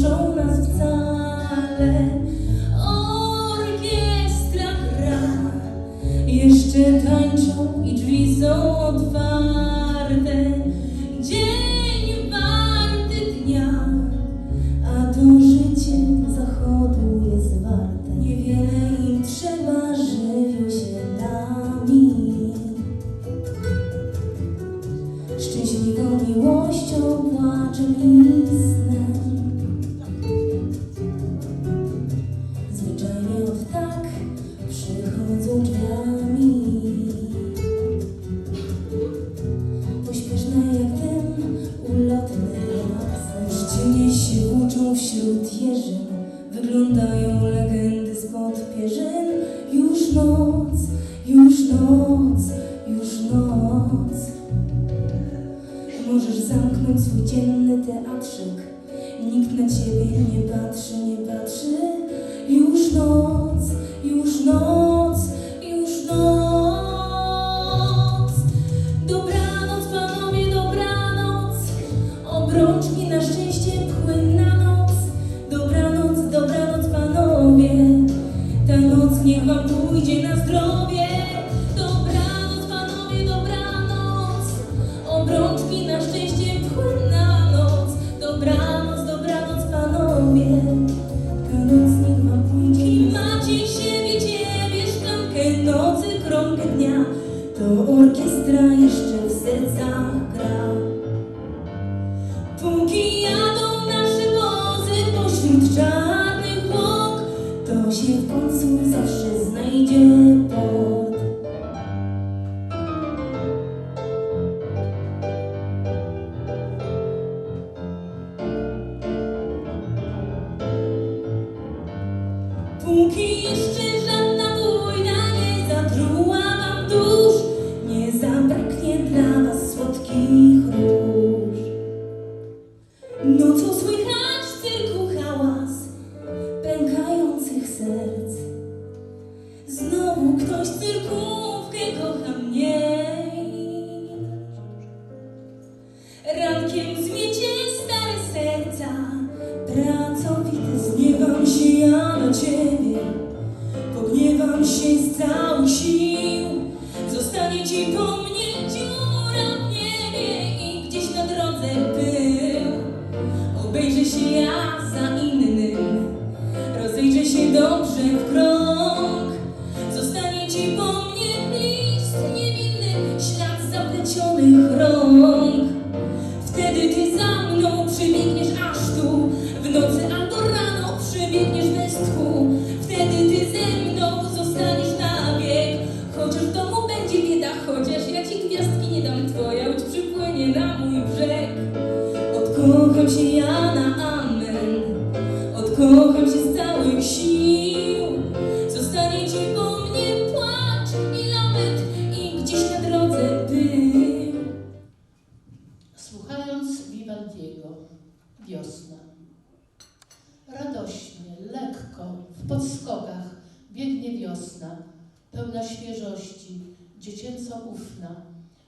wzruszą nas wcale. Orkiestra gra, jeszcze tańczą i drzwi są otwarte. Zamknąć swój dzienny teatrzyk. Nikt na ciebie nie patrzy, nie patrzy. Już noc, już noc, biegnie wiosna, pełna świeżości, dziecięco ufna.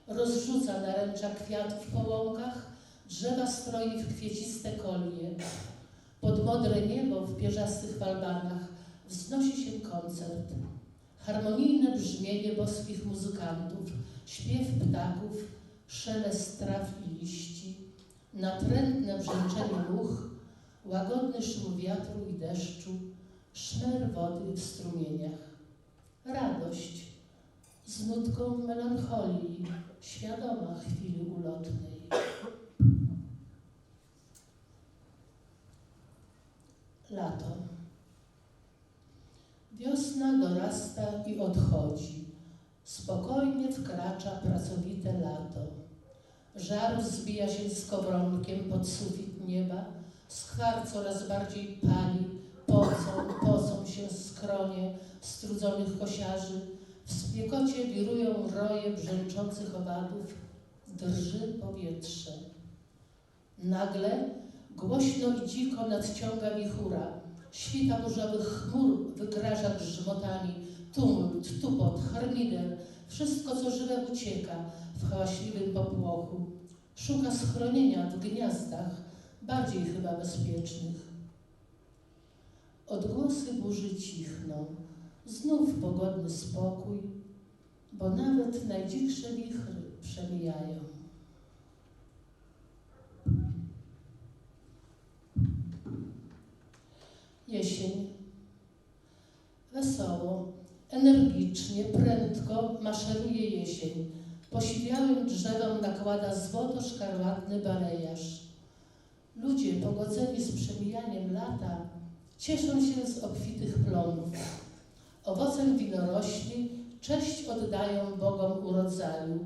Rozrzuca naręcza kwiatów po łąkach, drzewa stroi w kwieciste kolie. Pod modre niebo w pierzastych falbanach wznosi się koncert. Harmonijne brzmienie boskich muzykantów, śpiew ptaków, szelest traw i liści, natrętne brzęczenie much, łagodny szum wiatru i deszczu, szmer wody w strumieniach. Radość z nutką melancholii, świadoma chwili ulotnej. Lato. Wiosna dorasta i odchodzi. Spokojnie wkracza pracowite lato. Żar zbija się z kowronkiem pod sufit nieba, skwar coraz bardziej pali, pocą, pocą się skronie strudzonych kosiarzy, w spiekocie wirują roje brzęczących owadów, drży powietrze. Nagle głośno i dziko nadciąga wichura, świta burzowych chmur wygraża grzmotami, tumult, tupot, harmider, wszystko co żywe ucieka w hałaśliwym popłochu. Szuka schronienia w gniazdach, bardziej chyba bezpiecznych. Odgłosy burzy cichną, znów pogodny spokój, bo nawet najdzikszsze wichry przemijają. Jesień. Wesoło, energicznie, prędko maszeruje jesień. Posiwiałym drzewom nakłada złoto-szkarłatny balejarz. Ludzie pogodzeni z przemijaniem lata cieszą się z obfitych plonów. Owocem winorośli cześć oddają Bogom urodzaju.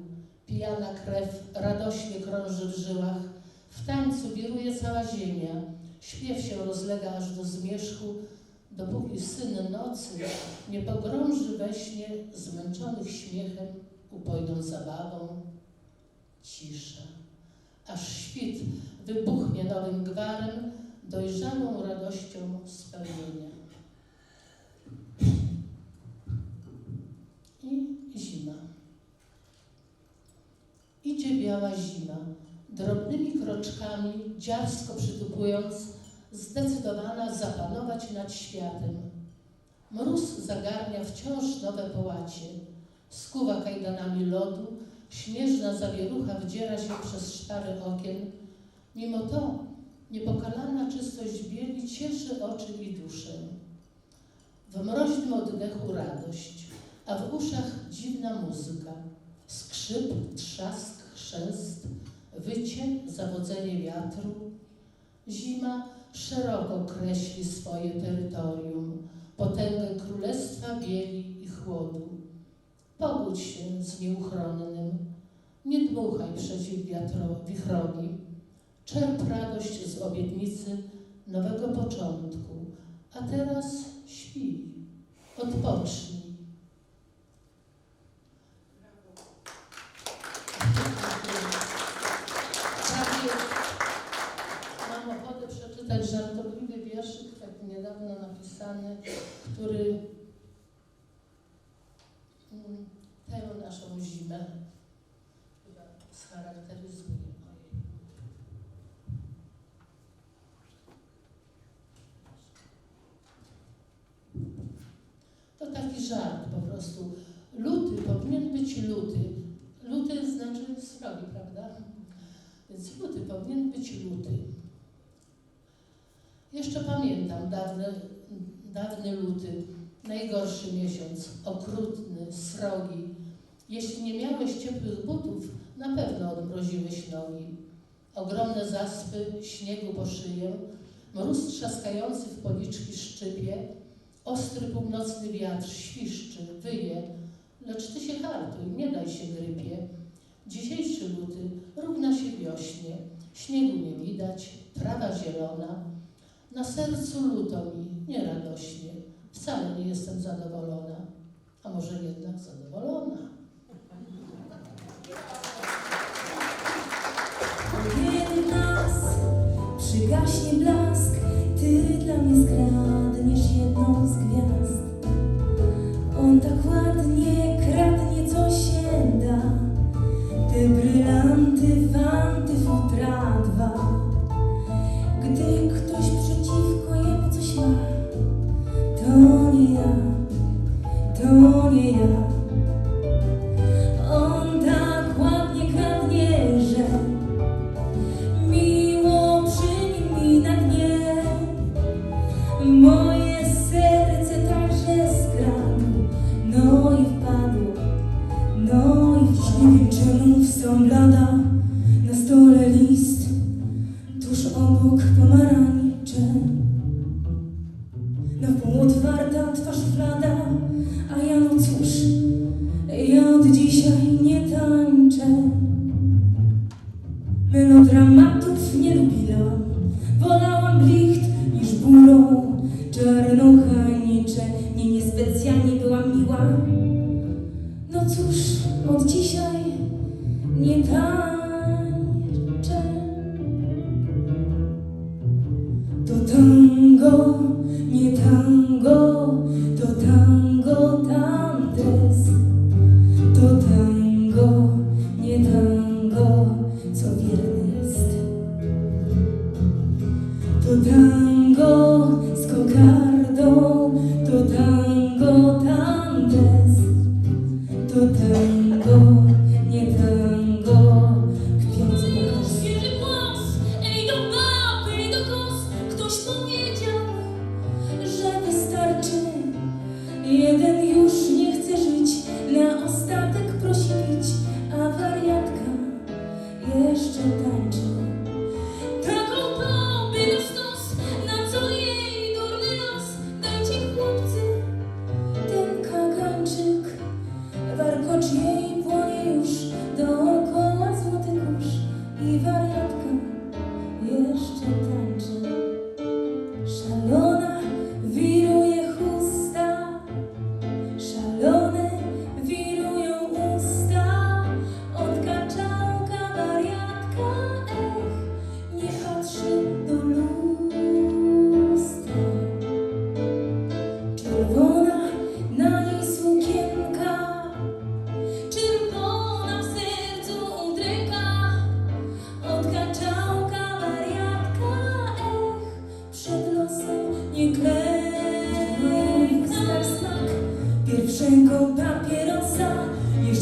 Pijana krew radośnie krąży w żyłach. W tańcu wiruje cała ziemia. Śpiew się rozlega aż do zmierzchu, dopóki syn nocy nie pogrąży we śnie zmęczonych śmiechem, upojną zabawą. Cisza, aż świt wybuchnie nowym gwarem, dojrzałą radością spełnienia. I zima. Idzie biała zima, drobnymi kroczkami, dziarsko przytupując, zdecydowana zapanować nad światem. Mróz zagarnia wciąż nowe połacie, skuwa kajdanami lodu, śnieżna zawierucha wdziera się przez szpary okien. Mimo to niepokalana czystość bieli cieszy oczy i duszę. W mroźnym oddechu radość, a w uszach dziwna muzyka. Skrzyp, trzask, chrzęst, wycie, zawodzenie wiatru. Zima szeroko kreśli swoje terytorium, potęgę królestwa bieli i chłodu. Pogódź się z nieuchronnym, nie dmuchaj przeciw wiatro, wichrowi. Czerp radość z obietnicy nowego początku, taki żart po prostu. Luty powinien być luty. Luty znaczy srogi, prawda? Więc luty powinien być luty. Jeszcze pamiętam dawny, dawny luty, najgorszy miesiąc, okrutny, srogi. Jeśli nie miałeś ciepłych butów, na pewno odmroziłeś nogi. Ogromne zaspy śniegu po szyję, mróz trzaskający w policzki szczypie, ostry północny wiatr świszczy, wyje, lecz ty się hartuj, nie daj się grypie. Dzisiejszy luty równa się wiośnie, śniegu nie widać, trawa zielona. Na sercu luto mi, nie radośnie, wcale nie jestem zadowolona, a może jednak zadowolona. Cóż, od dzisiaj nie tańczę.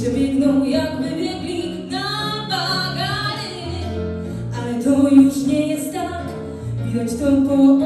Ludzie biegną jakby biegli na bagany Ale to już nie jest tak. Widać to po